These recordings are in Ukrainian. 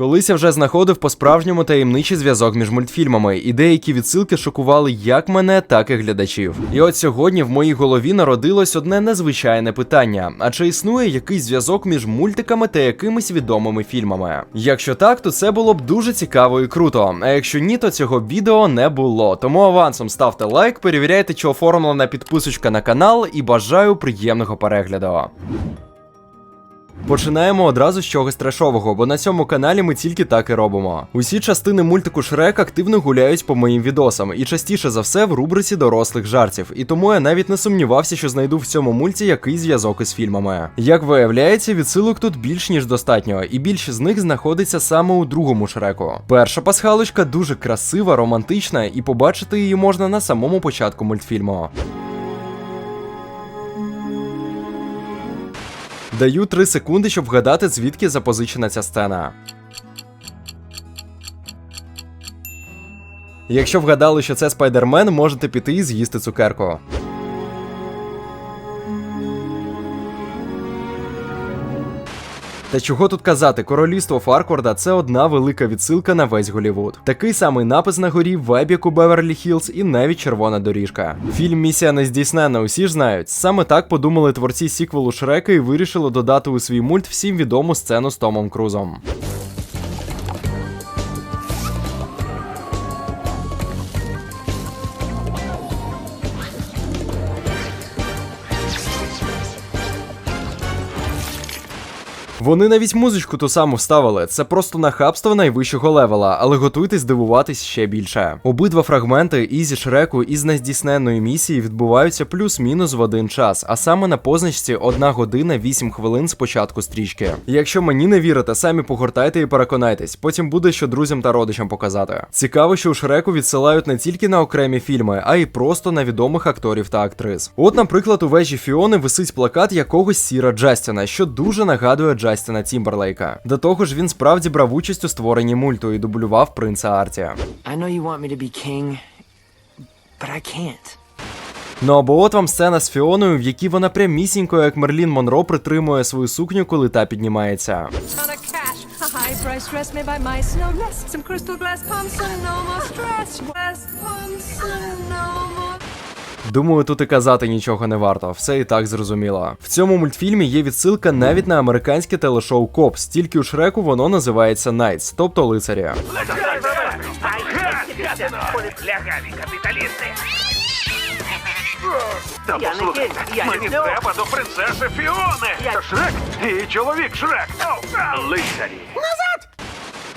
Колись я вже знаходив по-справжньому таємничий зв'язок між мультфільмами, і деякі відсилки шокували як мене, так і глядачів. І от сьогодні в моїй голові народилось одне незвичайне питання: а чи існує якийсь зв'язок між мультиками та якимись відомими фільмами? Якщо так, то це було б дуже цікаво і круто. А якщо ні, то цього відео не було. Тому авансом ставте лайк, перевіряйте, чи оформлена підписочка на канал, і бажаю приємного перегляду. Починаємо одразу з чогось трешового, бо на цьому каналі ми тільки так і робимо. Усі частини мультику Шрек активно гуляють по моїм відосам, і частіше за все в рубриці дорослих жартів. І тому я навіть не сумнівався, що знайду в цьому мульті якийсь зв'язок із фільмами. Як виявляється, відсилок тут більш ніж достатньо, і більшість з них знаходиться саме у другому шреку. Перша пасхалочка дуже красива, романтична, і побачити її можна на самому початку мультфільму. Даю 3 секунди, щоб вгадати, звідки запозичена ця сцена. Якщо вгадали, що це спайдермен, можете піти і з'їсти цукерку. Та чого тут казати, королівство Фаркварда це одна велика відсилка на весь Голівуд. Такий самий напис на горі, вайб, як у Беверлі Хілз, і навіть червона доріжка. Фільм Місія нездійснена, усі ж знають. Саме так подумали творці сіквелу Шрека і вирішили додати у свій мульт всім відому сцену з Томом Крузом. Вони навіть музичку ту саму вставили. Це просто нахабство найвищого левела, але готуйтесь дивуватись ще більше. Обидва фрагменти ізі Шреку із нездійсненної місії відбуваються плюс-мінус в один час, а саме на позначці 1 година 8 хвилин з початку стрічки. Якщо мені не вірите, самі погортайте і переконайтесь. Потім буде що друзям та родичам показати. Цікаво, що у Шреку відсилають не тільки на окремі фільми, а й просто на відомих акторів та актрис. От, наприклад, у вежі Фіони висить плакат якогось сіра Джастіна, що дуже нагадує Джастіна Тімберлейка. До того ж, він справді брав участь у створенні мульту і дублював принца Арті. I know you want me to be king, but I can't. Ну або от вам сцена з Фіоною, в якій вона прямісінько, як Мерлін Монро, притримує свою сукню, коли та піднімається. Думаю, тут і казати нічого не варто, все і так зрозуміло. В цьому мультфільмі є відсилка навіть на американське телешоу Копс, тільки у Шреку воно називається Найтс, тобто лицарі. Лягаві капіталісти. Та послухайте, мені треба до принцеси Фіони. Шрек і чоловік Шрек. Лицарі.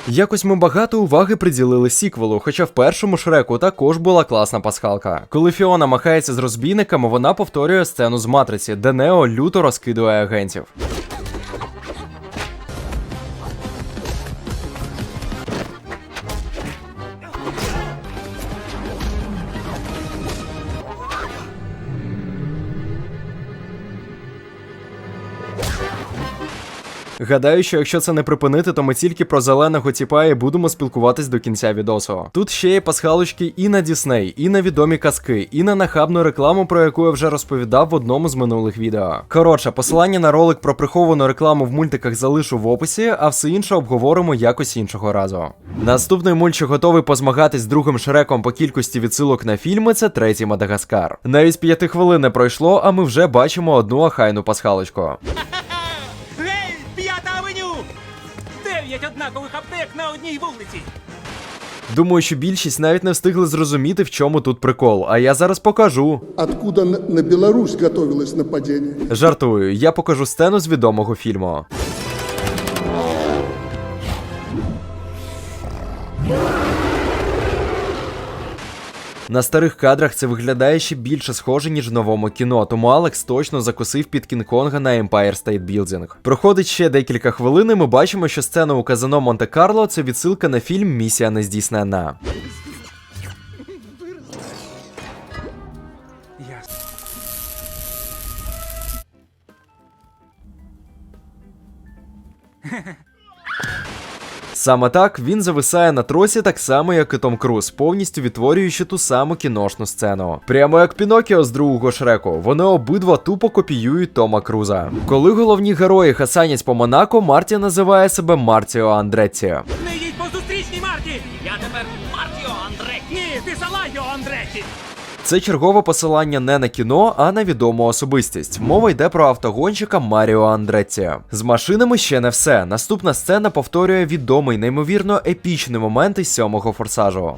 Якось ми багато уваги приділили сіквелу, хоча в першому шреку також була класна пасхалка. Коли Фіона махається з розбійниками, вона повторює сцену з матриці, де Нео люто розкидує агентів. Гадаю, що якщо це не припинити, то ми тільки про зеленого тіпа і будемо спілкуватись до кінця відосу. Тут ще є пасхалочки і на Дісней, і на відомі казки, і на нахабну рекламу, про яку я вже розповідав в одному з минулих відео. Коротше, посилання на ролик про приховану рекламу в мультиках залишу в описі, а все інше обговоримо якось іншого разу. Наступний мульт, що готовий позмагатись з другим шреком по кількості відсилок на фільми, це третій Мадагаскар. Навіть п'яти хвилин не пройшло, а ми вже бачимо одну ахайну пасхалочку. Однакових аптек на одній вулиці. Думаю, що більшість навіть не встигли зрозуміти, в чому тут прикол. А я зараз покажу. откуда на Білорусь готовилось нападіння? Жартую, я покажу сцену з відомого фільму. На старих кадрах це виглядає ще більше схоже, ніж в новому кіно, тому Алекс точно закусив під Кінг-Конга на Empire State Building. Проходить ще декілька хвилин, і ми бачимо, що сцена у казино Монте-Карло це відсилка на фільм Місія нездійсненна. Саме так він зависає на тросі так само, як і Том Круз, повністю відтворюючи ту саму кіношну сцену. Прямо як Пінокіо з другого Шреку, вони обидва тупо копіюють Тома Круза. Коли головні герої хасанять по Монако, Марті називає себе Мартіо Андретті. Це чергове посилання не на кіно, а на відому особистість. Мова йде про автогонщика Маріо Андретті. З машинами ще не все. Наступна сцена повторює відомий, неймовірно епічний момент із сьомого форсажу.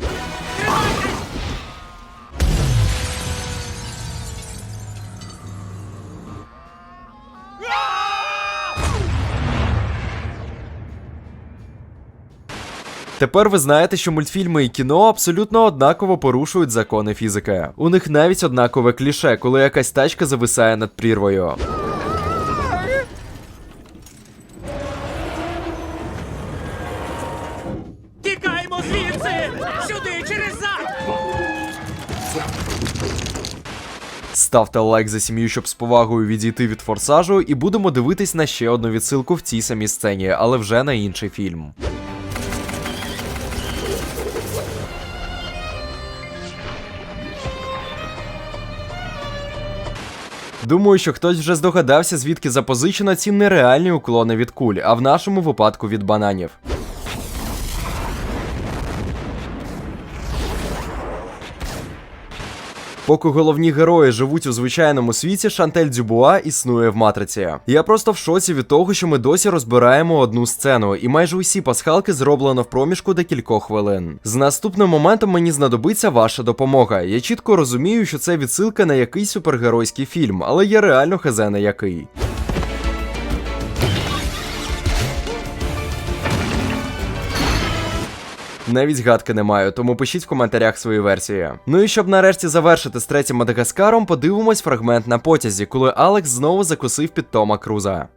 Тепер ви знаєте, що мультфільми і кіно абсолютно однаково порушують закони фізики. У них навіть однакове кліше, коли якась тачка зависає над прірвою. Тікаємо звідси! Сюди, через зад! Ставте лайк за сім'ю, щоб з повагою відійти від форсажу, і будемо дивитись на ще одну відсилку в цій самій сцені, але вже на інший фільм. Думаю, що хтось вже здогадався, звідки запозичено ці нереальні уклони від куль, а в нашому випадку від бананів. Поки головні герої живуть у звичайному світі, Шантель Дюбуа існує в матриці. Я просто в шоці від того, що ми досі розбираємо одну сцену, і майже усі пасхалки зроблено в проміжку декількох хвилин. З наступним моментом мені знадобиться ваша допомога. Я чітко розумію, що це відсилка на якийсь супергеройський фільм, але я реально хазе на який. Навіть гадки не маю, тому пишіть в коментарях свої версії. Ну і щоб нарешті завершити з третім Мадагаскаром, подивимось фрагмент на потязі, коли Алекс знову закусив під Тома Круза.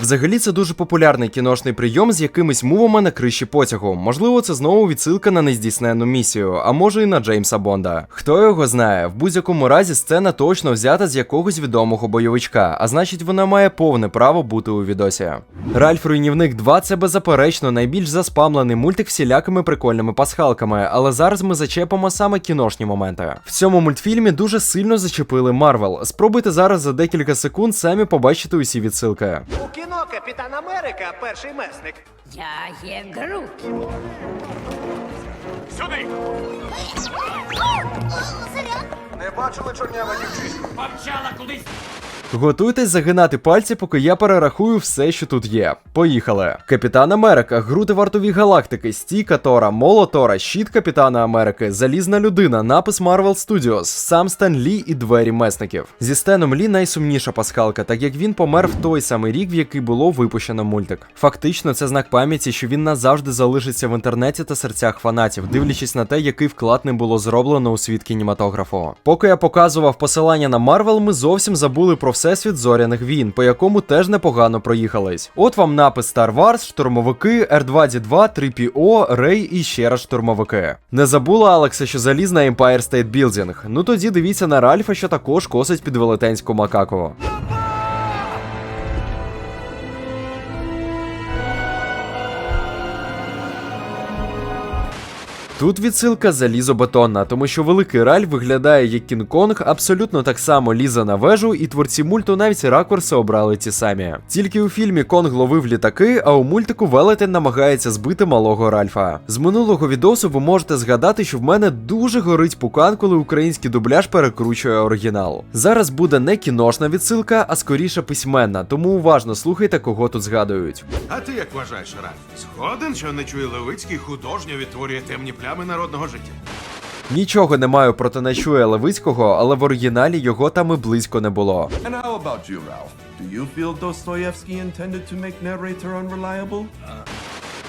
Взагалі, це дуже популярний кіношний прийом з якимись мувами на криші потягу. Можливо, це знову відсилка на нездійсненну місію, а може і на Джеймса Бонда. Хто його знає, в будь-якому разі сцена точно взята з якогось відомого бойовичка, а значить вона має повне право бути у відосі. Ральф Руйнівник 2 це беззаперечно найбільш заспамлений мультик всілякими прикольними пасхалками, але зараз ми зачепимо саме кіношні моменти. В цьому мультфільмі дуже сильно зачепили Марвел. Спробуйте зараз за декілька секунд самі побачити усі відсилки. Кіно Капітан Америка перший месник. Я є Грут. Сюди! Не бачили чорнява дівчинку? Помчала кудись! Готуйтесь загинати пальці, поки я перерахую все, що тут є. Поїхали. Капітан Америка, груди вартові галактики, стійка Тора, моло щит Капітана Америки, залізна людина, напис Marvel Studios, сам Стен Лі і двері месників. Зі Стеном Лі найсумніша пасхалка, так як він помер в той самий рік, в який було випущено мультик. Фактично, це знак пам'яті, що він назавжди залишиться в інтернеті та серцях фанатів, дивлячись на те, який вклад ним було зроблено у світ кінематографу. Поки я показував посилання на Марвел, ми зовсім забули про всесвіт зоряних війн, по якому теж непогано проїхались. От вам напис Star Wars, штурмовики, R2D2, 3PO, Рей і ще раз штурмовики. Не забула Алекса, що заліз на Empire State Building. Ну тоді дивіться на Ральфа, що також косить під велетенську макаку. Тут відсилка залізобетонна, тому що великий раль виглядає як Кінг-Конг, абсолютно так само лізе на вежу, і творці мульту навіть ракурси обрали ті самі. Тільки у фільмі Конг ловив літаки, а у мультику велетень намагається збити малого Ральфа. З минулого відосу ви можете згадати, що в мене дуже горить пукан, коли український дубляж перекручує оригінал. Зараз буде не кіношна відсилка, а скоріше письменна, тому уважно слухайте, кого тут згадують. А ти як вважаєш, Раф? Згоден, що Нечуй Левицький художньо відтворює темні плями народного життя? Нічого не маю проти Нечуя Левицького, але в оригіналі його там і близько не було. And how about you, Ralph? Do you feel Dostoevsky intended to make narrator unreliable?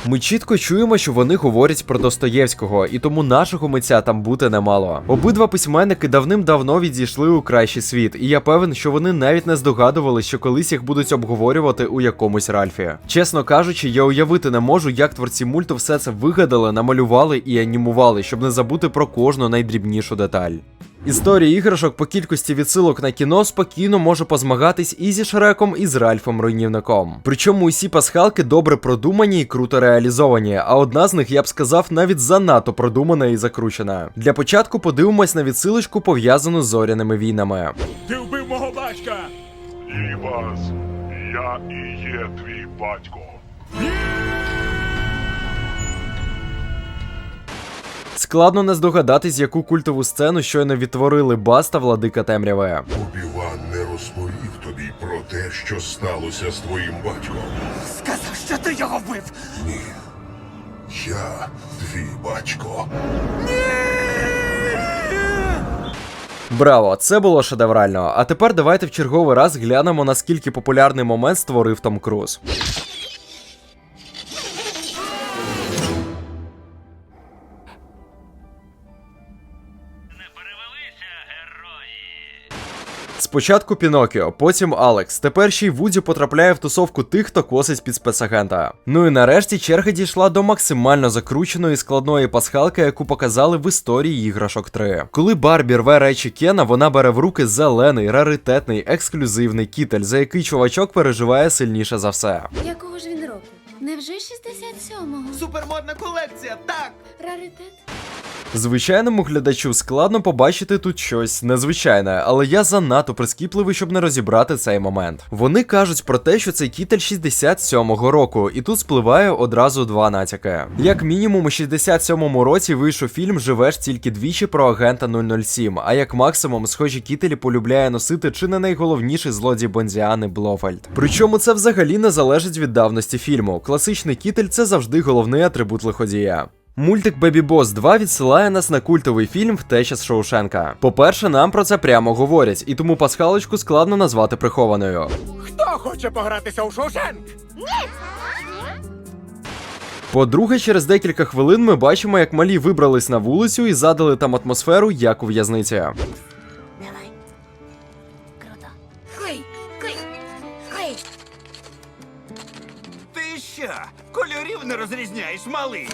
Ми чітко чуємо, що вони говорять про Достоєвського, і тому нашого митця там бути немало. Обидва письменники давним-давно відійшли у кращий світ, і я певен, що вони навіть не здогадували, що колись їх будуть обговорювати у якомусь Ральфі. Чесно кажучи, я уявити не можу, як творці мульту все це вигадали, намалювали і анімували, щоб не забути про кожну найдрібнішу деталь. Історія іграшок по кількості відсилок на кіно спокійно може позмагатись і зі Шреком, і з Ральфом Руйнівником. Причому усі пасхалки добре продумані і круто реалізовані, а одна з них, я б сказав, навіть занадто продумана і закручена. Для початку подивимось на відсилочку, пов'язану з зоряними війнами. Ти вбив мого батька! Івас, я і є твій батько. Складно не здогадатись, яку культову сцену щойно відтворили Баста Владика Темряви. Убіван не розповів тобі про те, що сталося з твоїм батьком. Сказав, що ти його вбив. Ні. Я твій батько. Браво, це було шедеврально. А тепер давайте в черговий раз глянемо, наскільки популярний момент створив Том Круз. Спочатку Пінокіо, потім Алекс. Тепер ще й Вуді потрапляє в тусовку тих, хто косить під спецагента. Ну і нарешті черга дійшла до максимально закрученої складної пасхалки, яку показали в історії іграшок 3. Коли Барбі рве речі Кена, вона бере в руки зелений, раритетний, ексклюзивний кітель, за який чувачок переживає сильніше за все. Якого ж він року? Невже 67-го? Супермодна колекція, так! Раритет? Звичайному глядачу складно побачити тут щось незвичайне, але я занадто прискіпливий, щоб не розібрати цей момент. Вони кажуть про те, що цей кітель 67-го року, і тут спливає одразу два натяки. Як мінімум, у 67-му році вийшов фільм Живеш тільки двічі про агента 007, а як максимум, схожі кітелі полюбляє носити чи не найголовніший злодій Бондіани Блофельд. Причому це взагалі не залежить від давності фільму. Класичний кітель це завжди головний атрибут лиходія. Мультик Baby Boss 2 відсилає нас на культовий фільм Втеча з Шоушенка. По-перше, нам про це прямо говорять, і тому пасхалочку складно назвати прихованою. Хто хоче погратися у Шоушенк? По-друге, через декілька хвилин ми бачимо, як малі вибрались на вулицю і задали там атмосферу, як у в'язниці. Розрізняєш, малий.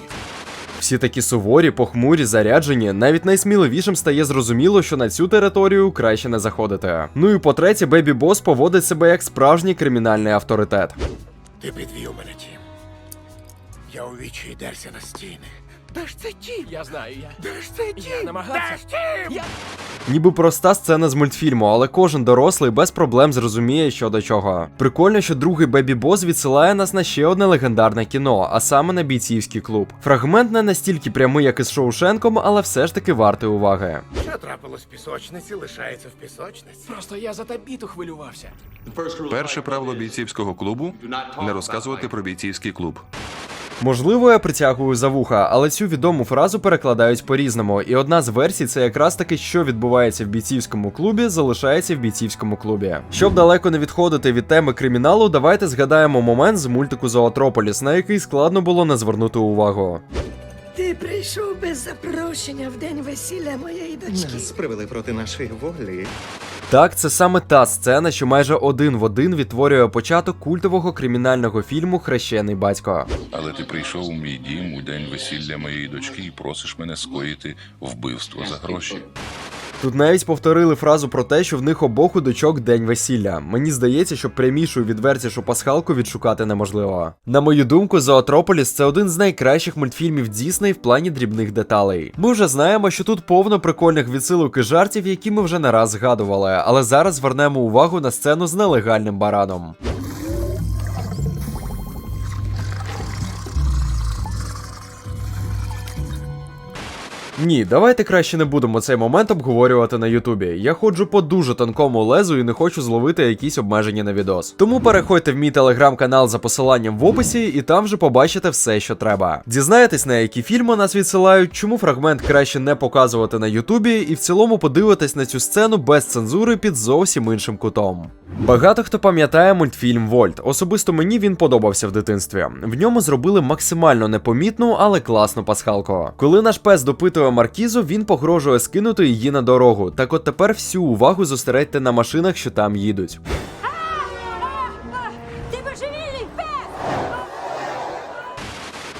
Всі такі суворі, похмурі, заряджені. Навіть найсміливішим стає зрозуміло, що на цю територію краще не заходити. Ну і по-третє, Бебі Бос поводить себе як справжній кримінальний авторитет. Ти підвів мене, Тім. Я у вічі дерся на стіни. Де ж це Тім? Я знаю, я. Де ж це Тім? Я намагався. Де ж Тім? Я... Ніби проста сцена з мультфільму, але кожен дорослий без проблем зрозуміє, що до чого. Прикольно, що другий Бебі Бос відсилає нас на ще одне легендарне кіно, а саме на бійцівський клуб. Фрагмент не настільки прямий, як із Шоушенком, але все ж таки вартий уваги. Що трапилось в пісочниці, лишається в пісочниці. Просто я за табіту хвилювався. Перше правило бійцівського клубу не розказувати про бійцівський клуб. Можливо, я притягую за вуха, але цю відому фразу перекладають по-різному, і одна з версій це якраз таки, що відбувається в бійцівському клубі, залишається в бійцівському клубі. Щоб далеко не відходити від теми криміналу, давайте згадаємо момент з мультику Зоотрополіс, на який складно було не звернути увагу. Ти прийшов без запрошення в день весілля моєї дочки. Нас привели проти нашої волі. Так, це саме та сцена, що майже один в один відтворює початок культового кримінального фільму Хрещений батько. Але ти прийшов у мій дім у день весілля моєї дочки і просиш мене скоїти вбивство за гроші. Тут навіть повторили фразу про те, що в них обох у дочок день весілля. Мені здається, що прямішу відвертішу пасхалку відшукати неможливо. На мою думку, Зоотрополіс це один з найкращих мультфільмів Дісней в плані дрібних деталей. Ми вже знаємо, що тут повно прикольних відсилок і жартів, які ми вже не раз згадували, але зараз звернемо увагу на сцену з нелегальним бараном. Ні, давайте краще не будемо цей момент обговорювати на Ютубі. Я ходжу по дуже тонкому лезу і не хочу зловити якісь обмеження на відос. Тому переходьте в мій телеграм-канал за посиланням в описі, і там вже побачите все, що треба. Дізнаєтесь, на які фільми нас відсилають, чому фрагмент краще не показувати на Ютубі, і в цілому подивитесь на цю сцену без цензури під зовсім іншим кутом. Багато хто пам'ятає мультфільм Вольт. Особисто мені він подобався в дитинстві. В ньому зробили максимально непомітну, але класну пасхалку. Коли наш пес допитує маркізу, він погрожує скинути її на дорогу. Так от тепер всю увагу зосередьте на машинах, що там їдуть.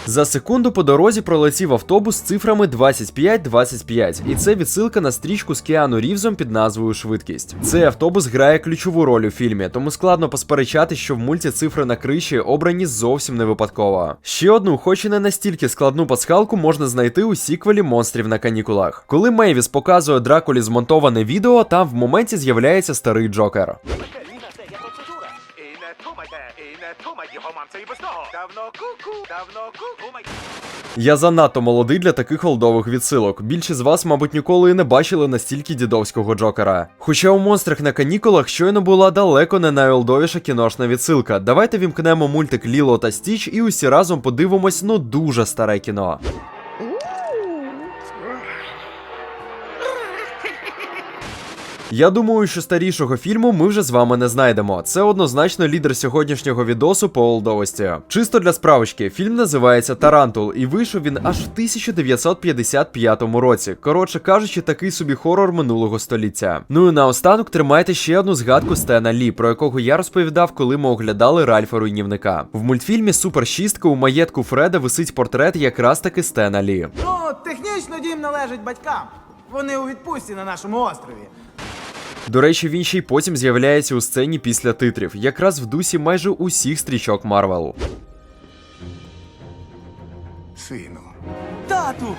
За секунду по дорозі пролетів автобус з цифрами 25-25, і це відсилка на стрічку з Кіану Рівзом під назвою Швидкість. Цей автобус грає ключову роль у фільмі, тому складно посперечати, що в мульті цифри на криші обрані зовсім не випадково. Ще одну, хоч і не настільки складну пасхалку, можна знайти у сіквелі монстрів на канікулах. Коли Мейвіс показує Дракулі змонтоване відео, там в моменті з'являється старий Джокер. Це і без того. Давно куку, давно куку. Я занадто молодий для таких олдових відсилок. Більшість з вас, мабуть, ніколи і не бачили настільки дідовського Джокера. Хоча у монстрах на канікулах щойно була далеко не найолдовіша кіношна відсилка. Давайте вімкнемо мультик Ліло та Стіч і усі разом подивимось ну дуже старе кіно. Я думаю, що старішого фільму ми вже з вами не знайдемо. Це однозначно лідер сьогоднішнього відосу по олдовості. Чисто для справочки, фільм називається Тарантул, і вийшов він аж в 1955 році. Коротше кажучи, такий собі хорор минулого століття. Ну і наостанок тримайте ще одну згадку Стена Лі, про якого я розповідав, коли ми оглядали Ральфа Руйнівника. В мультфільмі Супер Шістка у маєтку Фреда висить портрет якраз таки Стена Лі. Ну, технічно дім належить батькам. Вони у відпустці на нашому острові. До речі, він ще й потім з'являється у сцені після титрів, якраз в дусі майже усіх стрічок Марвел. Сину. Тату!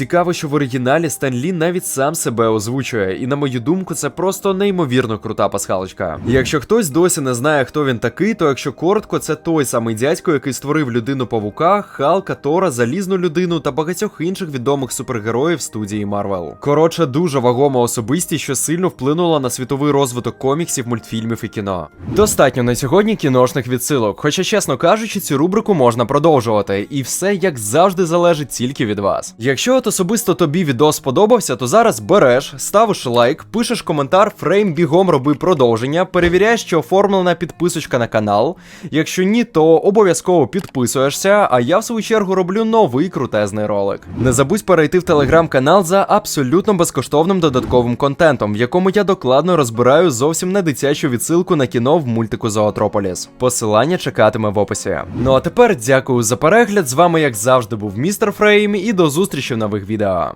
Цікаво, що в оригіналі Стен Лі навіть сам себе озвучує, і на мою думку, це просто неймовірно крута пасхалочка. Якщо хтось досі не знає, хто він такий, то якщо коротко, це той самий дядько, який створив людину павука, Халка, Тора, залізну людину та багатьох інших відомих супергероїв студії Марвел. Коротше, дуже вагома особистість, що сильно вплинула на світовий розвиток коміксів, мультфільмів і кіно. Достатньо на сьогодні кіношних відсилок, хоча, чесно кажучи, цю рубрику можна продовжувати, і все як завжди залежить тільки від вас. Якщо от особисто тобі відео сподобався, то зараз береш, ставиш лайк, пишеш коментар, фрейм бігом роби продовження, перевіряєш, чи оформлена підписочка на канал. Якщо ні, то обов'язково підписуєшся, а я в свою чергу роблю новий крутезний ролик. Не забудь перейти в телеграм-канал за абсолютно безкоштовним додатковим контентом, в якому я докладно розбираю зовсім не дитячу відсилку на кіно в мультику Зоотрополіс. Посилання чекатиме в описі. Ну а тепер дякую за перегляд. З вами, як завжди, був містер Фрейм, і до зустрічі в нових відео.